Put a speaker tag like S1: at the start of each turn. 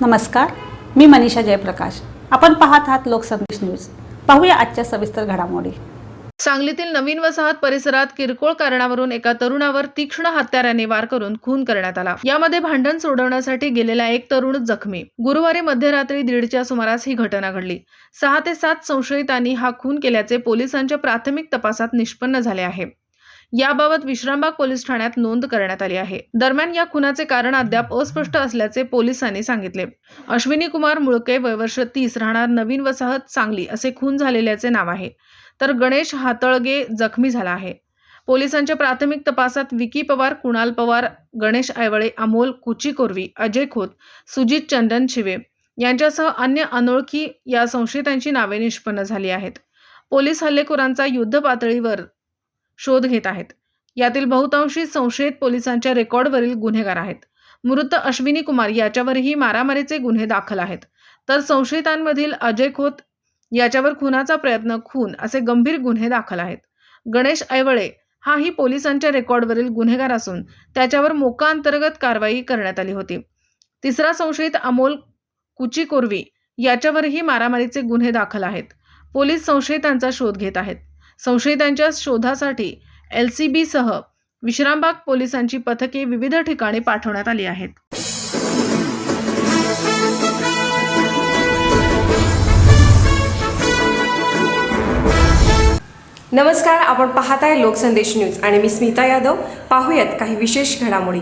S1: नमस्कार मी मनीषा जयप्रकाश. आपण पाहत आहात लोकसंदेश न्यूज. पाहूया आजच्या सविस्तर घडामोडी.
S2: सांगलीतील नवीन वसाहत परिसरात किरकोळ कारणावरून एका तरुणावर तीक्ष्ण हत्याराने वार करून खून करण्यात आला. यामध्ये भांडण सोडवण्यासाठी गेलेला एक तरुण जखमी. गुरुवारी मध्यरात्री दीडच्या सुमारास ही घटना घडली. सहा ते सात संशयितांनी हा खून केल्याचे पोलिसांच्या प्राथमिक तपासात निष्पन्न झाले आहे. याबाबत विश्रामबाग पोलीस ठाण्यात नोंद करण्यात आली आहे. दरम्यान या खुनाचे कारण अद्याप अस्पष्ट असल्याचे पोलिसांनी सांगितले. अश्विनी कुमार मुळके वयवर्ष तीस राहणार नवीन वसाहत सांगली असे खून झालेल्याचे नाव आहे. तर गणेश हातळगे जखमी झाला आहे. पोलिसांच्या प्राथमिक तपासात विकी पवार कुणाल पवार गणेश आयवळे अमोल कुचीकोरवी अजय खोत सुजित चंदन शिवे यांच्यासह अन्य अनोळखी या संशयितांची नावे निष्पन्न झाली आहेत. पोलीस हल्लेखोरांचा युद्ध पातळीवर शोध घेत आहेत. यातील बहुतांशी संशयित पोलिसांच्या रेकॉर्डवरील गुन्हेगार आहेत. मृत अश्विनी कुमार याच्यावरही मारामारीचे गुन्हे दाखल आहेत. तर संशयितांमधील अजय खोत याच्यावर खुनाचा प्रयत्न खून असे गंभीर गुन्हे दाखल आहेत. गणेश ऐवळे हाही पोलिसांच्या रेकॉर्डवरील गुन्हेगार असून त्याच्यावर मोका अंतर्गत कारवाई करण्यात आली होती. तिसरा संशयित अमोल कुचीकोरवी याच्यावरही मारामारीचे गुन्हे दाखल आहेत. पोलीस संशयितांचा शोध घेत आहेत. संशयितांच्या शोधासाठी एल सी बीसह विश्रामबाग पोलिसांची पथके विविध ठिकाणी पाठवण्यात आली आहेत.
S3: नमस्कार आपण पाहताय लोकसंदेश न्यूज आणि मी स्मिता यादव. पाहूयात काही विशेष घडामोडी.